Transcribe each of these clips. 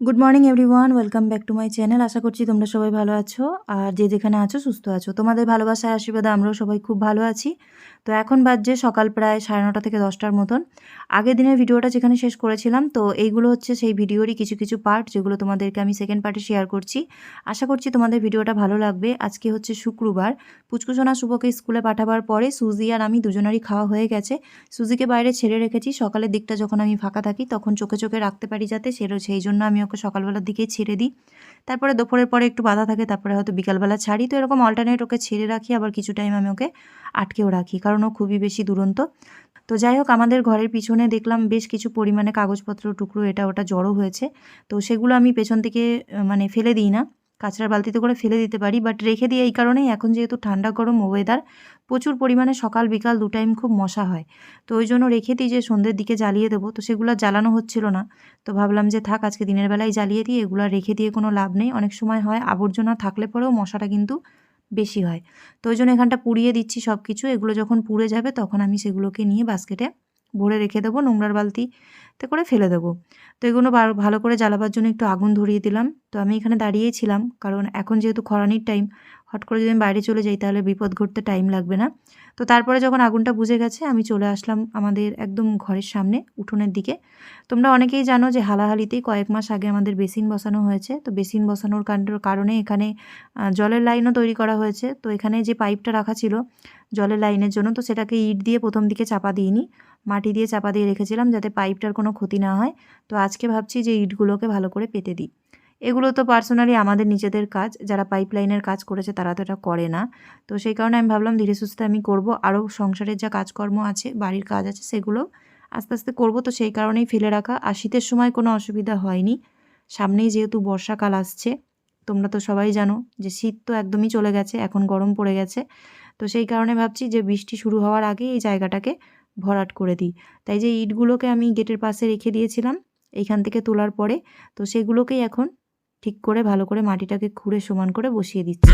Good morning everyone welcome back to my channel আশা করছি তোমরা সবাই ভালো আছো। আর যে যেখানে আছো, সুস্থ আছো। তোমাদের ভালোবাসার আশীর্বাদে আমরাও সবাই খুব ভালো আছি। তো এখন বাজছে সকাল প্রায় সাড়ে নটা থেকে দশটার মতন। আগের দিনের ভিডিওটা যেখানে শেষ করেছিলাম, তো এইগুলো হচ্ছে সেই ভিডিওরই কিছু কিছু পার্ট যেগুলো তোমাদেরকে আমি সেকেন্ড পার্টে শেয়ার করছি। আশা করছি তোমাদের ভিডিওটা ভালো লাগবে। আজকে হচ্ছে শুক্রবার। পুচকুসোনা শুভকে স্কুলে পাঠাবার পরে সুজি আর আমি দুজনারই খাওয়া হয়ে গেছে। সুজিকে বাইরে ছেড়ে রেখেছি। সকালের দিকটা যখন আমি ফাঁকা থাকি, তখন চোখে চোখে রাখতে পারি যাতে সেরো সেই জন্য আমি ওকে সকালবেলার দিকেই ছেড়ে দিই। তারপরে দুপুরের পরে একটু বাধা থাকে, তারপরে হয়তো বিকালবেলা ছাড়ি। তো এরকম অল্টারনেট ওকে ছেড়ে রাখি, আবার কিছু টাইম আমি ওকে আটকেও রাখি, কারণ ও খুবই বেশি দুরন্ত। তো যাই হোক, আমাদের ঘরের পিছনে দেখলাম বেশ কিছু পরিমাণে কাগজপত্র টুকরো, এটা ওটা জড়ো হয়েছে। তো সেগুলো আমি পেছন থেকে মানে ফেলে দিই না। কাঁচড়ার বালতিতে করে ফেলে দিতে পারি বাট রেখে দিই এই কারণেই এখন যেহেতু ঠান্ডা গরম ওয়েদার প্রচুর পরিমাণে সকাল বিকাল দু টাইম খুব মশা হয়। তো ওই জন্য রেখে দিই যে সন্ধ্যের দিকে জ্বালিয়ে দেবো। তো সেগুলো জ্বালানো হচ্ছিল না। তো ভাবলাম যে থাক, আজকে দিনের বেলায় জ্বালিয়ে দিই, এগুলো রেখে দিয়ে কোনো লাভ নেই। অনেক সময় হয় আবর্জনা থাকলে পরেও মশাটা কিন্তু বেশি হয়। তো ওই জন্য এখানটা পুড়িয়ে দিচ্ছি সব কিছু এগুলো যখন পুড়ে যাবে তখন আমি সেগুলোকে নিয়ে বাস্কেটে ভরে রেখে দেবো নোংরার বালতিতে করে ফেলে দেবো। তো এগুলো ভালো করে জ্বালাবার জন্য একটু আগুন ধরিয়ে দিলাম। তো আমি এখানে দাঁড়িয়েই ছিলাম কারণ এখন যেহেতু খরানির টাইম হট করে যদি আমি বাইরে চলে যাই তাহলে বিপদ ঘটতে টাইম লাগবে না। তো তারপরে যখন আগুনটা বুঝে গেছে আমি চলে আসলাম আমাদের একদম ঘরের সামনে উঠোনের দিকে। তোমরা অনেকেই জানো যে হালাহালিতেই কয়েক মাস আগে আমাদের বেসিন বসানো হয়েছে। তো বেসিন বসানোর কারণে এখানে জলের লাইনও তৈরি করা হয়েছে। তো এখানে যে পাইপটা রাখা ছিল জলের লাইনের জন্য, তো সেটাকে ইট দিয়ে প্রথম দিকে চাপা দিইনি মাটি দিয়ে চাপা দিয়ে রেখেছিলাম যাতে পাইপটার কোনো ক্ষতি না হয়। তো আজকে ভাবছি যে ইটগুলোকে ভালো করে পেতে দিই। এগুলো তো পার্সোনালি আমাদের নিজেদের কাজ, যারা পাইপ লাইনের কাজ করেছে তারা তো এটা করে না। তো সেই কারণে আমি ভাবলাম ধীরে সুস্থে আমি করব। আরও সংসারের যা কাজকর্ম আছে, বাড়ির কাজ আছে সেগুলো আস্তে আস্তে করব। তো সেই কারণেই ফেলে রাখা। আর শীতের সময় কোনো অসুবিধা হয়নি। সামনেই যেহেতু বর্ষাকাল আসছে, তোমরা তো সবাই জানো যে শীত তো একদমই চলে গেছে, এখন গরম পড়ে গেছে। তো সেই কারণে ভাবছি যে বৃষ্টি শুরু হওয়ার আগে এই জায়গাটাকে ভরাট করে দিই। তাই যে ইটগুলোকে আমি গেটের পাশে রেখে দিয়েছিলাম এইখান থেকে তোলার পরে, তো সেগুলোকেই এখন ঠিক করে ভালো করে মাটিটাকে খুঁড়ে সমান করে বসিয়ে দিচ্ছি।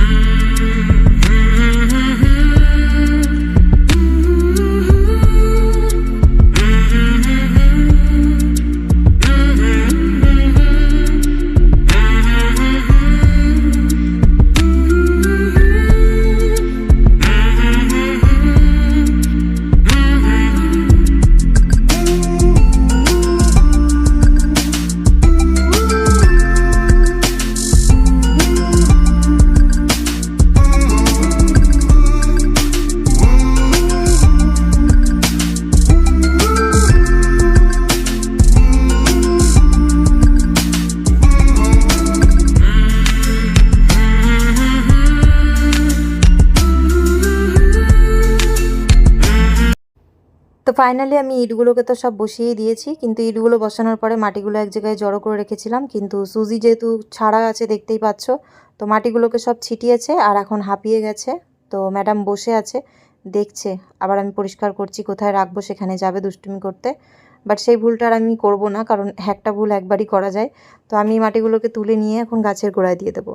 তো ফাইনালি আমি ইটগুলোকে তো সব বসিয়ে দিয়েছি, কিন্তু ইটগুলো বসানোর পরে মাটিগুলো এক জায়গায় জড়ো করে রেখেছিলাম, কিন্তু সুজি যেহেতু ছাড়া আছে দেখতেই পাচ্ছ, তো মাটিগুলোকে সব ছিটিয়েছে আর এখন হাঁপিয়ে গেছে, তো ম্যাডাম বসে আছে, দেখছে, আবার আমি পরিষ্কার করছি কোথায় রাখব সেখানে যাবে দুষ্টুমি করতে বাট সেই ভুলটা আর আমি করব না, কারণ একটা ভুল একবারই করা যায়, তো আমি মাটিগুলোকে তুলে নিয়ে এখন গাছের গোড়ায় দিয়ে দেবো।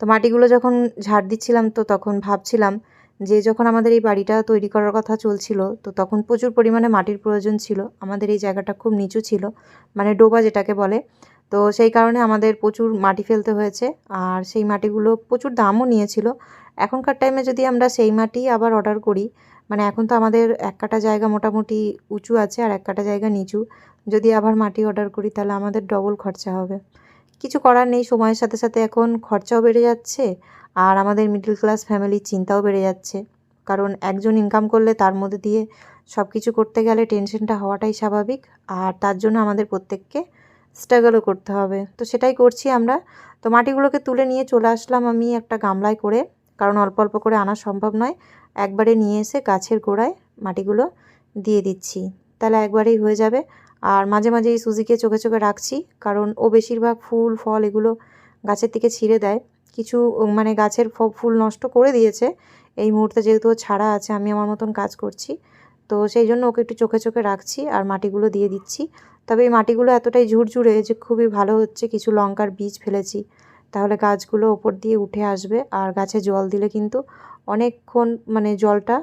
তো মাটিগুলো যখন ঝাড় দিচ্ছিলাম তো তখন ভাবছিলাম যে যখন আমাদের এই বাড়িটা তৈরি করার কথা চলছিল, তো তখন প্রচুর পরিমাণে মাটির প্রয়োজন ছিল। আমাদের এই জায়গাটা খুব নিচু ছিল মানে ডোবা যেটাকে বলে। তো সেই কারণে আমাদের প্রচুর মাটি ফেলতে হয়েছে, আর সেই মাটিগুলো প্রচুর দামও নিয়েছিল। এখনকার টাইমে যদি আমরা সেই মাটি আবার অর্ডার করি মানে এখন তো আমাদের এক কাটা জায়গা মোটামুটি উঁচু আছে আর এক কাটা জায়গা নিচু। যদি আবার মাটি অর্ডার করি, তাহলে আমাদের ডবল খরচা হবে। কিছু করার নেই, সময়ের সাথে সাথে এখন খরচাও বেড়ে যাচ্ছে আর আমাদের মিডল ক্লাস ফ্যামিলির চিন্তাও বেড়ে যাচ্ছে। কারণ একজন ইনকাম করলে তার মধ্যে দিয়ে সব কিছু করতে গেলে টেনশনটা হওয়াটাই স্বাভাবিক আর তার জন্য আমাদের প্রত্যেককে স্ট্রাগলও করতে হবে। তো সেটাই করছি আমরা। তো মাটিগুলোকে তুলে নিয়ে চলে আসলাম আমি একটা গামলায় করে, কারণ অল্প অল্প করে আনা সম্ভব নয়। একবারে নিয়ে এসে গাছের গোড়ায় মাটিগুলো দিয়ে দিচ্ছি। তাহলে একবারেই হয়ে যাবে। আর মাঝে মাঝে এই সুজিকে চোখে চোখে রাখছি, কারণ ও বেশিরভাগ ফুল, ফল এগুলো গাছের থেকে ছিঁড়ে দেয়। কিছু মানে গাছের ফুল নষ্ট করে দিয়েছে। এই মুহূর্তে যেহেতু ও ছাড়া আছে, আমি আমার মতন কাজ করছি। তো সেই জন্য ওকে একটু চোখে চোখে রাখছি আর মাটিগুলো দিয়ে দিচ্ছি। তবে এই মাটিগুলো এতটাই ঝুরঝুরে যে খুবই ভালো হচ্ছে, কিছু লঙ্কার বীজ ফেলেছি। তাহলে গাছগুলো ওপর দিয়ে উঠে আসবে আর গাছে জল দিলে কিন্তু অনেকক্ষণ মানে জলটা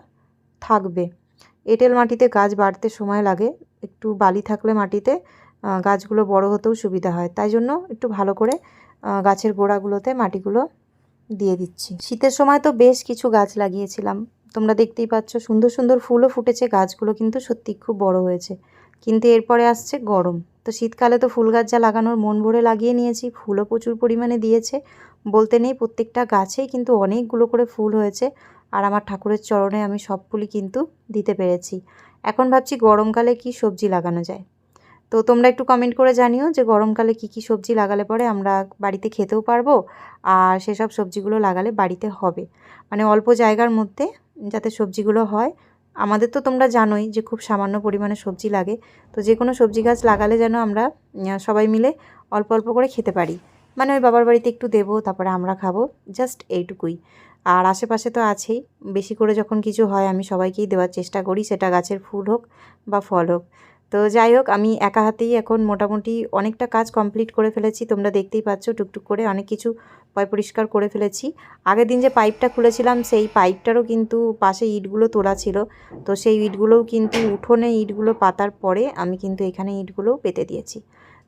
থাকবে। এঁটেল মাটিতে গাছ বাড়তে সময় লাগে একটু বালি থাকলে মাটিতে গাছগুলো বড় হতেও সুবিধা হয়। তাই জন্য একটু ভালো করে গাছের গোড়াগুলোতে মাটিগুলো দিয়ে দিচ্ছি। শীতের সময় তো বেশ কিছু গাছ লাগিয়েছিলাম। তোমরা দেখতেই পাচ্ছ সুন্দর সুন্দর ফুলও ফুটেছে, গাছগুলো কিন্তু সত্যি খুব বড় হয়েছে। কিন্তু এরপরে আসছে গরম। তো শীতকালে তো ফুল গাছ যা লাগানোর মন ভরে লাগিয়ে নিয়েছি, ফুলও প্রচুর পরিমাণে দিয়েছে। বলতে নেই প্রত্যেকটা গাছেই কিন্তু অনেকগুলো করে ফুল হয়েছে। আর আমার ঠাকুরের চরণে আমি সব ফুলই কিন্তু দিতে পেরেছি। এখন ভাবছি গরমকালে কি সবজি লাগানো যায়। তো তোমরা একটু কমেন্ট করে জানিও যে গরমকালে কি কি সবজি লাগালে পরে আমরা বাড়িতে খেতেও পারব আর সেসব সবজিগুলো লাগালে বাড়িতে হবে। মানে অল্প জায়গার মধ্যে যাতে সবজিগুলো হয়। আমাদের তো তোমরা জানোই যে খুব সামান্য পরিমাণে সবজি লাগে। তো যে কোনো সবজি গাছ লাগালে যেন আমরা সবাই মিলে অল্প অল্প করে খেতে পারি। মানে ওই বাবার বাড়িতে একটু দেবো, তারপরে আমরা খাব। জাস্ট এইটুকুই। আর আশেপাশে তো আছেই। বেশি করে যখন কিছু হয়, আমি সবাইকেই দেওয়ার চেষ্টা করি, সেটা গাছের ফুল হোক বা ফল হোক। তো যাই হোক, আমি একা হাতেই এখন মোটামুটি অনেকটা কাজ কমপ্লিট করে ফেলেছি। তোমরা দেখতেই পাচ্ছ, টুকটুক করে অনেক কিছু পয় পরিষ্কার করে ফেলেছি। আগের দিন যে পাইপটা খুলেছিলাম, সেই পাইপটারও কিন্তু পাশে ইটগুলো তোলা ছিল। তো সেই ইটগুলোও কিন্তু উঠোনে ইটগুলো পাতার পরে আমি কিন্তু এখানে ইটগুলোও পেতে দিয়েছি।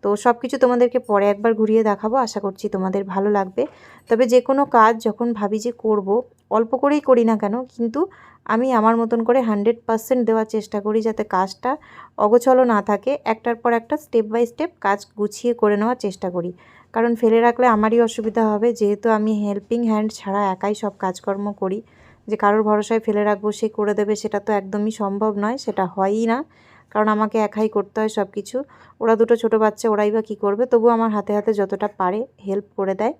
তো সব কিছু তোমাদেরকে পরে একবার ঘুরিয়ে দেখাবো, আশা করছি তোমাদের ভালো লাগবে। তবে যে কোনো কাজ যখন ভাবি যে করব, অল্প করেই করি না কেন, কিন্তু আমি আমার মতন করে হান্ড্রেড পারসেন্ট দেওয়ার চেষ্টা করি যাতে কাজটা অগোছলো না থাকে। একটার পর একটা স্টেপ বাই স্টেপ কাজ গুছিয়ে করে নেওয়ার চেষ্টা করি। কারণ ফেলে রাখলে আমারই অসুবিধা হবে, যেহেতু আমি হেল্পিং হ্যান্ড ছাড়া একাই সব কাজকর্ম করি। যে কারোর ভরসায় ফেলে রাখব, সে করে দেবে, সেটা তো একদমই সম্ভব নয়, সেটা হয়ই না। কারণ আমাকে একাই করতে হয় সব কিছু ওরা দুটো ছোটো বাচ্চা, ওরাই বা কী করবে? তবু আমার হাতে হাতে যতটা পারে হেল্প করে দেয়।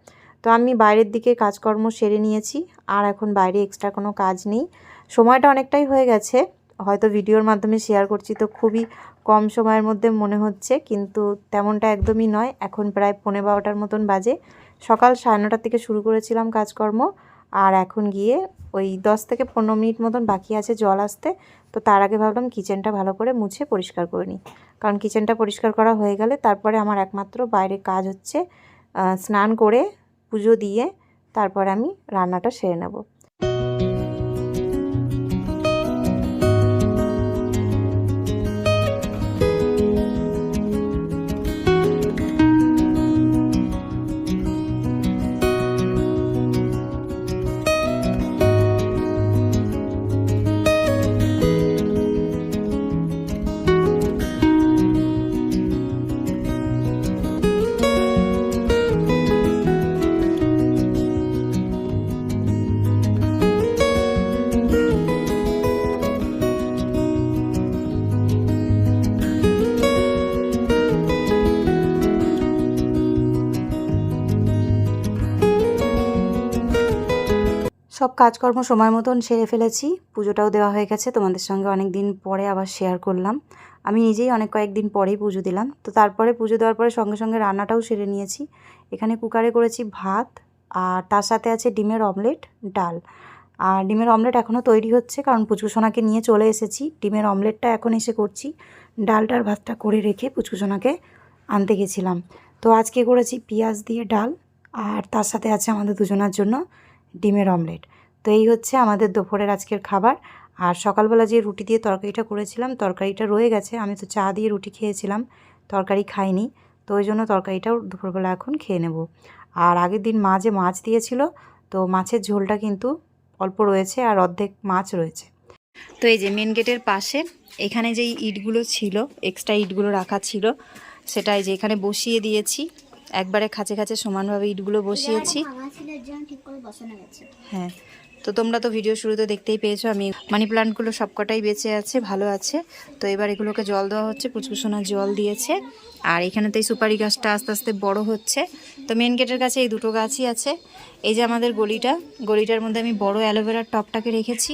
তো আমি বাইরের দিকে কাজকর্ম সেরে নিয়েছি, আর এখন বাইরে এক্সট্রা কোনো কাজ নেই। সময়টা অনেকটাই হয়ে গেছে। হয়তো ভিডিওর মাধ্যমে শেয়ার করছি তো খুবই কম সময়ের মধ্যে মনে হচ্ছে, কিন্তু তেমনটা একদমই নয়। এখন প্রায় পৌনে বারোটার মতন বাজে। সকাল সাড়ে থেকে শুরু করেছিলাম কাজকর্ম। আর এখন গিয়ে ওই দশ থেকে পনেরো মিনিট মতন বাকি আছে জল আসতে, তো তার আগে ভাবলাম কিচেনটা ভালো করে মুছে পরিষ্কার করে নিই। কারণ কিচেনটা পরিষ্কার করা হয়ে গেলে তারপরে আমার একমাত্র বাইরে কাজ হচ্ছে স্নান করে, পুজো দিয়ে, তারপরে আমি রান্নাটা সেরে নেব। কাজকর্ম সময় মতন সেরে ফেলেছি। পুজোটাও দেওয়া হয়ে গেছে, তোমাদের সঙ্গে অনেক দিন পরে আবার শেয়ার করলাম। আমি নিজেই অনেক কয়েকদিন পরেই পুজো দিলাম। তো তারপরে পুজো দেওয়ার পরে সঙ্গে সঙ্গে রান্নাটাও সেরে নিয়েছি। এখানে কুকারে করেছি ভাত আর তার সাথে আছে ডিমের অমলেট ডাল। আর ডিমের অমলেট এখনও তৈরি হচ্ছে কারণ পুচকুসোনাকে নিয়ে চলে এসেছি। ডিমের অমলেটটা এখন এসে করছি। ডালটার ভাতটা করে রেখে পুচকুসোনাকে আনতে গেছিলাম। তো আজকে করেছি পেঁয়াজ দিয়ে ডাল আর তার সাথে আছে আমাদের দুজনার জন্য ডিমের অমলেট তো এই হচ্ছে আমাদের দুপুরের আজকের খাবার। আর সকালবেলা যে রুটি দিয়ে তরকারিটা করেছিলাম, তরকারিটা রয়ে গেছে। আমি তো চা দিয়ে রুটি খেয়েছিলাম, তরকারি খাইনি। তো ওই জন্য তরকারিটাও দুপুরবেলা এখন খেয়ে নেব। আর আগের দিন মা যে মাছ দিয়েছিল, তো মাছের ঝোলটা কিন্তু অল্প রয়েছে আর অর্ধেক মাছ রয়েছে। তো এই যে মেন গেটের পাশে, এখানে যেই ইটগুলো ছিল এক্সট্রা ইটগুলো রাখা ছিল, সেটাই যে এখানে বসিয়ে দিয়েছি। একবারে খাঁচে খাঁচে সমানভাবে ইটগুলো বসিয়েছি। হ্যাঁ তো তোমরা তো ভিডিও শুরুতে দেখতেই পেয়েছ, আমি মানি প্লান্টগুলো সবকটাই বেঁচে আছে, ভালো আছে। তো এবার এগুলোকে জল দেওয়া হচ্ছে, পুচকুসোনা জল দিয়েছে। আর এখানেতেই সুপারি গাছটা আস্তে আস্তে বড় হচ্ছে। তো মেন গেটের কাছে এই দুটো গাছই আছে। এই যে আমাদের গলিটা, গলিটার মধ্যে আমি বড় অ্যালোভেরার টপটাকে রেখেছি।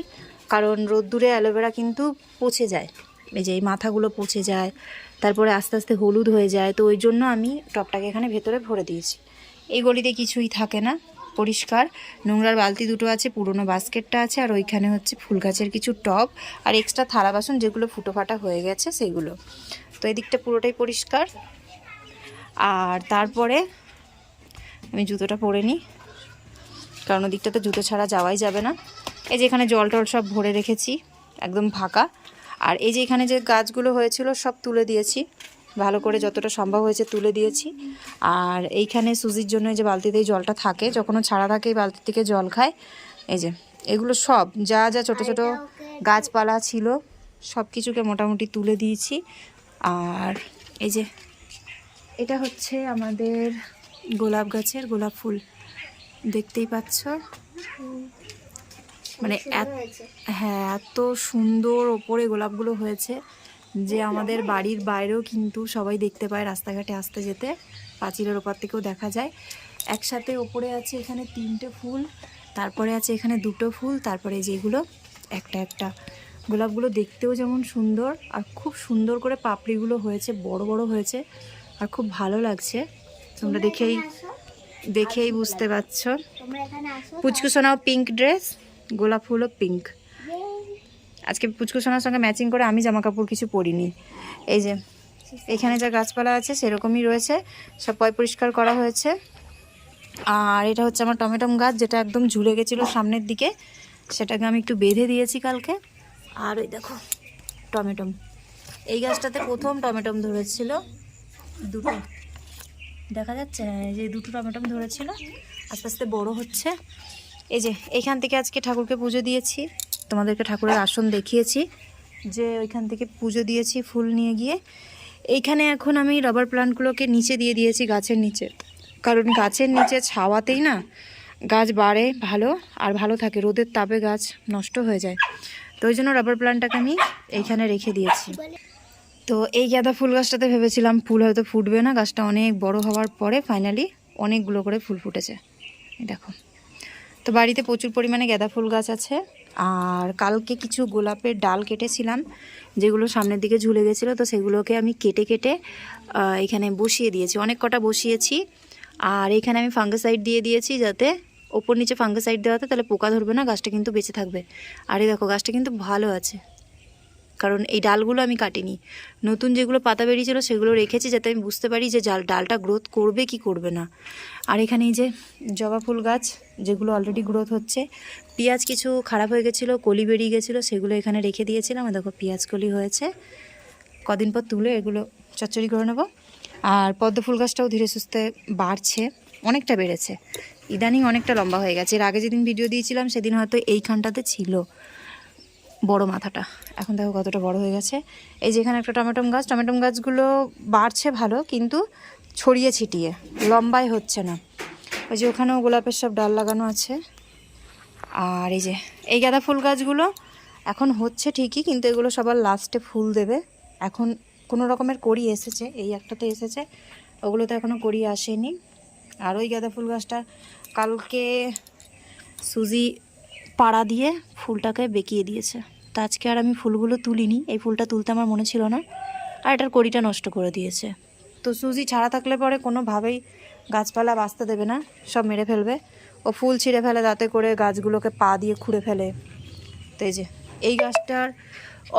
কারণ রোদ্দুরে অ্যালোভেরা কিন্তু পচে যায়। এই যে এই মাথাগুলো পচে যায়, তারপরে আস্তে আস্তে হলুদ হয়ে যায়। তো ওই জন্য আমি টপটাকে এখানে ভেতরে ভরে দিয়েছি। এই গলিতে কিছুই থাকে না। পরিষ্কার। নোংরার বালতি দুটো আছে, পুরনো বাস্কেটটা আছে, আর ওইখানে হচ্ছে ফুল গাছের কিছু টব আর এক্সট্রা থালা বাসন যেগুলো ফুটো ফাটা হয়ে গেছে সেগুলো। তো এদিকটা পুরোটাই পরিষ্কার। আর তারপরে আমি জুতোটা পরে নিই, কারণ ওদিকটা তো জুতো ছাড়া যাওয়াই যাবে না। এই যে এখানে জল টল সব ভরে রেখেছি, একদম ফাঁকা আর এই যে এখানে যে গাছগুলো হয়েছিল সব তুলে দিয়েছি। ভালো করে যতটা সম্ভব হয়েছে তুলে দিয়েছি। আর এইখানে সুজির জন্য যে বালতিতেই জলটা থাকে যখনও ছাড়া থাকে এই বালতি থেকে জল খায়। এই যে, এগুলো সব, যা যা ছোট ছোট গাছপালা ছিল সব কিছুকে মোটামুটি তুলে দিয়েছি। আর এই যে, এটা হচ্ছে আমাদের গোলাপ গাছের গোলাপ ফুল। দেখতেই পাচ্ছ? মানে হ্যাঁ এত সুন্দর ওপরে গোলাপগুলো হয়েছে। যে আমাদের বাড়ির বাইরেও কিন্তু সবাই দেখতে পায় রাস্তাঘাটে আসতে যেতে। পাঁচিলের ওপর থেকেও দেখা যায়। একসাথে ওপরে আছে এখানে তিনটে ফুল তারপরে আছে এখানে দুটো ফুল তারপরে যেগুলো একটা একটা। গোলাপগুলো দেখতেও যেমন সুন্দর আর খুব সুন্দর করে পাপড়িগুলো হয়েছে বড় বড় হয়েছে আর খুব ভালো লাগছে। তোমরা দেখেই দেখেই বুঝতে পারছ। তোমরা এখানে আসো পুচকু সোনাও পিঙ্ক ড্রেস গোলাপ ফুলও পিঙ্ক! আজকে পুচকু সোনার সঙ্গে ম্যাচিং করে আমি জামা কাপড় কিছু পরিনি। এই যে, এখানে যা গাছপালা আছে সেরকমই রয়েছে, সব পয় পরিষ্কার করা হয়েছে। আর এটা হচ্ছে আমার টমেটম গাছ, যেটা একদম ঝুলে গেছিল সামনের দিকে, সেটাকে আমি একটু বেঁধে দিয়েছি কালকে। আর ওই দেখো, টমেটম। এই গাছটাতে প্রথম টমেটম ধরেছিল, দুটো। দেখা যাচ্ছে যে দুটো টমেটম ধরেছিল, আস্তে আস্তে বড় হচ্ছে। এই যে এইখান থেকে আজকে ঠাকুরকে পুজো দিয়েছি। তোমাদেরকে ঠাকুরের আসন দেখিয়েছি, যে ওইখান থেকে পুজো দিয়েছি ফুল নিয়ে গিয়ে। এইখানে এখন আমি রাবার প্লান্টগুলোকে নিচে দিয়ে দিয়েছি গাছের নিচে। কারণ গাছের নিচে ছাওয়াতেই না গাছ বাড়ে ভালো, আর ভালো থাকে, রোদের তাপে গাছ নষ্ট হয়ে যায়। তো ওই জন্য রাবার প্লান্টটাকে আমি এইখানে রেখে দিয়েছি। তো এই গাঁদা ফুল গাছটাতে ভেবেছিলাম ফুল হয়তো ফুটবে না, গাছটা অনেক বড় হওয়ার পরে ফাইনালি অনেকগুলো করে ফুল ফুটেছে। দেখো। তো বাড়িতে প্রচুর পরিমাণে গাঁদা ফুল গাছ আছে। আর কালকে কিছু গোলাপের ডাল কেটেছিলাম, যেগুলো সামনের দিকে ঝুলে গেছিল, তো সেগুলোকে আমি কেটে কেটে এখানে বসিয়ে দিয়েছি। অনেক কটা বসিয়েছি। আর এখানে আমি ফাঙ্গাসাইড দিয়ে দিয়েছি যাতে ওপর নিচে ফাঙ্গাসাইড দেওয়াতে তাহলে পোকা ধরবে না, গাছটা কিন্তু বেঁচে থাকবে। আর এই দেখো, গাছটা কিন্তু ভালো আছে। কারণ এই ডালগুলো আমি কাটিনি। নতুন যেগুলো পাতা বেরিয়েছিল সেগুলো রেখেছি যাতে আমি বুঝতে পারি যে ডাল ডালটা গ্রোথ করবে কি করবে না। আর এখানে এই যে জবা ফুল গাছ, যেগুলো অলরেডি গ্রোথ হচ্ছে, পেঁয়াজ কিছু খারাপ হয়ে গেছিল, কলি বেরিয়ে গেছিল, সেগুলো এখানে রেখে দিয়েছিলাম। দেখো পেঁয়াজ কলি হয়েছে। কদিন পর তুলে এগুলো চচ্চড়ি করে নেব। আর পদ্ম ফুল গাছটাও ধীরে সুস্থে বাড়ছে, অনেকটা বেড়েছে। ইদানিং অনেকটা লম্বা হয়ে গেছে। এর আগে যেদিন ভিডিও দিয়েছিলাম, সেদিন হয়তো এইখানটাতে ছিল। বড় মাথাটা। এখন দেখো কতটা বড় হয়ে গেছে। এই যেখানে একটা টমেটম গাছ, টমেটম গাছগুলো বাড়ছে ভালো, কিন্তু ছড়িয়ে ছিটিয়ে, লম্বাই হচ্ছে না। ওই যে ওখানেও গোলাপের সব ডাল লাগানো আছে। আর এই যে, এই গাঁদা ফুল গাছগুলো এখন হচ্ছে ঠিকই, কিন্তু এগুলো সবার লাস্টে ফুল দেবে। এখন কোনো রকমের কড়ি এসেছে, এই একটাতে এসেছে, ওগুলো তো এখনও কড়ি আসেনি। আর ওই গাঁদা ফুল গাছটা কালকে সুজি পাড়া দিয়ে ফুলটাকে বেঁকিয়ে দিয়েছে। তো আজকে আর আমি ফুলগুলো তুলিনি, এই ফুলটা তুলতে আমার মনে ছিল না। আর এটার কড়িটা নষ্ট করে দিয়েছে। তো সুজি ছাড়া থাকলে পরে কোনোভাবেই গাছপালা বাঁচতে দেবে না, সব মেরে ফেলবে। ও ফুল ছিঁড়ে ফেলে তাতে করে গাছগুলোকে পা দিয়ে খুঁড়ে ফেলে। তো এই যে, এই গাছটার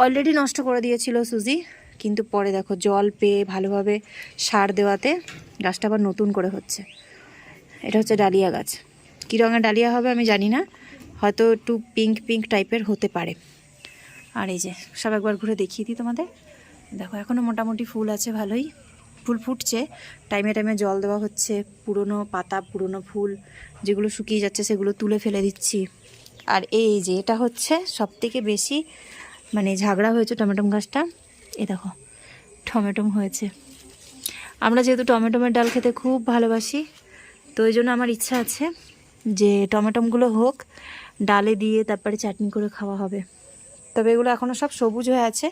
অলরেডি নষ্ট করে দিয়েছিল সুজি, কিন্তু পরে দেখো জল পেয়ে ভালোভাবে সার দেওয়াতে গাছটা আবার নতুন করে হচ্ছে। এটা হচ্ছে ডালিয়া গাছ। কী রঙের ডালিয়া হবে আমি জানি না হয়তো একটু পিঙ্ক পিঙ্ক টাইপের হতে পারে। আর এই যে, সব একবার ঘুরে দেখিয়ে দিই তোমাদের। দেখো এখনও মোটামুটি ফুল আছে, ভালোই। ফুল ফুটছে। টাইমে টাইমে জল দেওয়া হচ্ছে, পুরনো পাতা, পুরনো ফুল, যেগুলো শুকিয়ে যাচ্ছে সেগুলো তুলে ফেলে দিচ্ছি। আর এই যে, এটা হচ্ছে সব থেকে বেশি মানে ঝাগড়া হয়েছে টমেটো গাছটা। এ দেখো, টমেটোম হয়েছে। আমরা যেহেতু টমেটোমের ডাল খেতে খুব ভালোবাসি, তো ওই জন্য আমার ইচ্ছা আছে যে টমেটোমগুলো হোক ডালে দিয়ে তারপরে চাটনি করে খাওয়া হবে। তবে এগুলো এখনও সব সবুজ হয়ে আছে।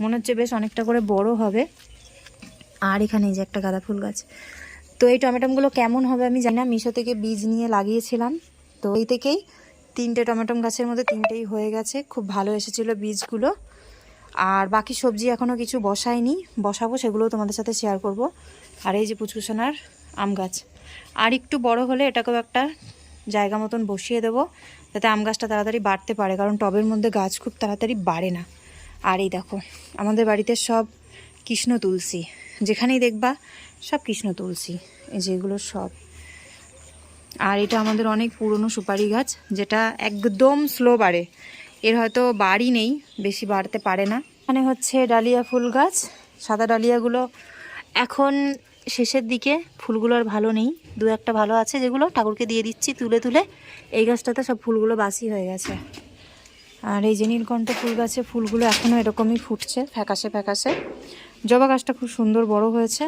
মনে হচ্ছে বেশ অনেকটা করে বড় হবে। আর এখানে এই যে একটা গাঁদা ফুল গাছ। তো এই টমেটোমগুলো কেমন হবে আমি জানি না। মিশো থেকে বীজ নিয়ে লাগিয়েছিলাম। তো এই থেকেই তিনটে টমেটোম গাছের মধ্যে তিনটেই হয়ে গেছে। খুব ভালো এসেছিল বীজগুলো। আর বাকি সবজি এখনও কিছু বসাইনি বসাবো, সেগুলোও তোমাদের সাথে শেয়ার করব। আর এই যে পুচকুসোনার আম গাছ। আর একটু বড় হলে এটাকেও একটা জায়গা মতন বসিয়ে দেবো। যাতে আম গাছটা তাড়াতাড়ি বাড়তে পারে, কারণ টবের মধ্যে গাছ খুব তাড়াতাড়ি বাড়ে না। আর এই দেখো, আমাদের বাড়িতে সব কৃষ্ণ তুলসী। যেখানেই দেখবা সব কৃষ্ণ তুলসী, এই যেগুলো সব। আর এটা আমাদের অনেক পুরনো সুপারি গাছ, যেটা একদম স্লো বাড়ে। এর হয়তো বাড়ি নেই, বেশি বাড়তে পারে না। মানে হচ্ছে ডালিয়া ফুল গাছ, সাদা ডালিয়াগুলো এখন শেষের দিকে ফুলগুলো আর ভালো নেই। দু একটা ভালো আছে যেগুলো ঠাকুরকে দিয়ে দিচ্ছি তুলে তুলে। এই গাছটাতে সব ফুলগুলো বাসি হয়ে গেছে। আর এই যে নীলকণ্ঠ ফুল গাছে ফুলগুলো এখনও এরকমই ফুটছে, ফ্যাকাশে ফ্যাকাশে। জবা গাছটা খুব সুন্দর বড় হয়েছে।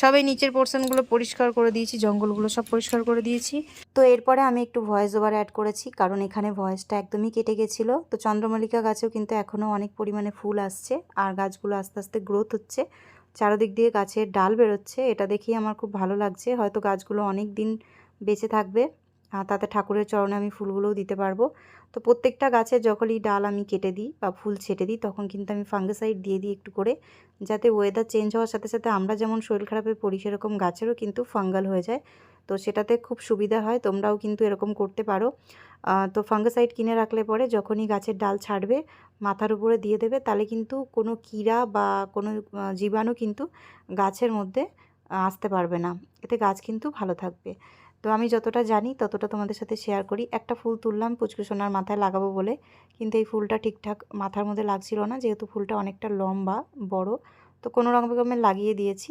সবাই নিচের পোর্শনগুলো পরিষ্কার করে দিয়েছি, জঙ্গলগুলো সব পরিষ্কার করে দিয়েছি। তো এরপরে আমি একটু ভয়েস ওভার অ্যাড করেছি, কারণ এখানে ভয়েসটা একদমই কেটে গেছিল। তো চন্দ্রমল্লিকা গাছেও কিন্তু এখনও অনেক পরিমাণে ফুল আসছে, আর গাছগুলো আস্তে আস্তে গ্রোথ হচ্ছে। চারদিক দিয়ে গাছের ডাল বেরোচ্ছে। এটা দেখেই আমার খুব ভালো লাগছে। হয়তো গাছগুলো অনেক দিন বেঁচে থাকবে। তাতে ঠাকুরের চরণে আমি ফুলগুলোও দিতে পারব। তো প্রত্যেকটা গাছের যখনই ডাল আমি কেটে দিই বা ফুল ছেটে দিই, তখন কিন্তু আমি ফাঙ্গিসাইড দিয়ে দিই একটু করে, যাতে ওয়েদার চেঞ্জ হওয়ার সাথে সাথে আমরা যেমন শরীর খারাপে পড়ি, সেরকম গাছেরও কিন্তু ফাঙ্গাল হয়ে যায়। তো সেটাতে খুব সুবিধা হয়, তোমরাও কিন্তু এরকম করতে পারো। তো ফাঙ্গিসাইড কিনে রাখলে পরে যখনই গাছের ডাল ছাড়বে, মাথার উপরে দিয়ে দেবে, তাহলে কিন্তু কোনো কীড়া বা কোনো জীবাণু কিন্তু গাছের মধ্যে আসতে পারবে না। এতে গাছ কিন্তু ভালো থাকবে। তো আমি যতটা জানি ততটা তোমাদের সাথে শেয়ার করি। একটা ফুল তুললাম, পুচকু সোনার মাথায় লাগাবো বলে। কিন্তু এই ফুলটা ঠিকঠাক মাথার মধ্যে লাগছিল না, যেহেতু ফুলটা অনেকটা লম্বা, বড়। তো কোনো রকমের লাগিয়ে দিয়েছি।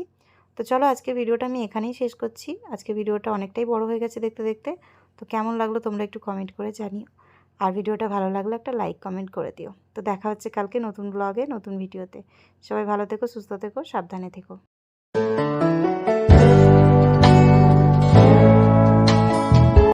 তো চলো আজকে ভিডিওটা আমি এখানেই শেষ করছি। আজকে ভিডিওটা অনেকটাই বড় হয়ে গেছে দেখতে দেখতে। তো কেমন লাগল তোমরা একটু কমেন্ট করে জানিও। আর ভিডিওটা ভালো লাগলে একটা লাইক কমেন্ট করে দিও। তো দেখা হচ্ছে কালকে নতুন ব্লগে নতুন ভিডিওতে সবাই ভালো থেকো, সুস্থ থেকো, সাবধানে থেকো।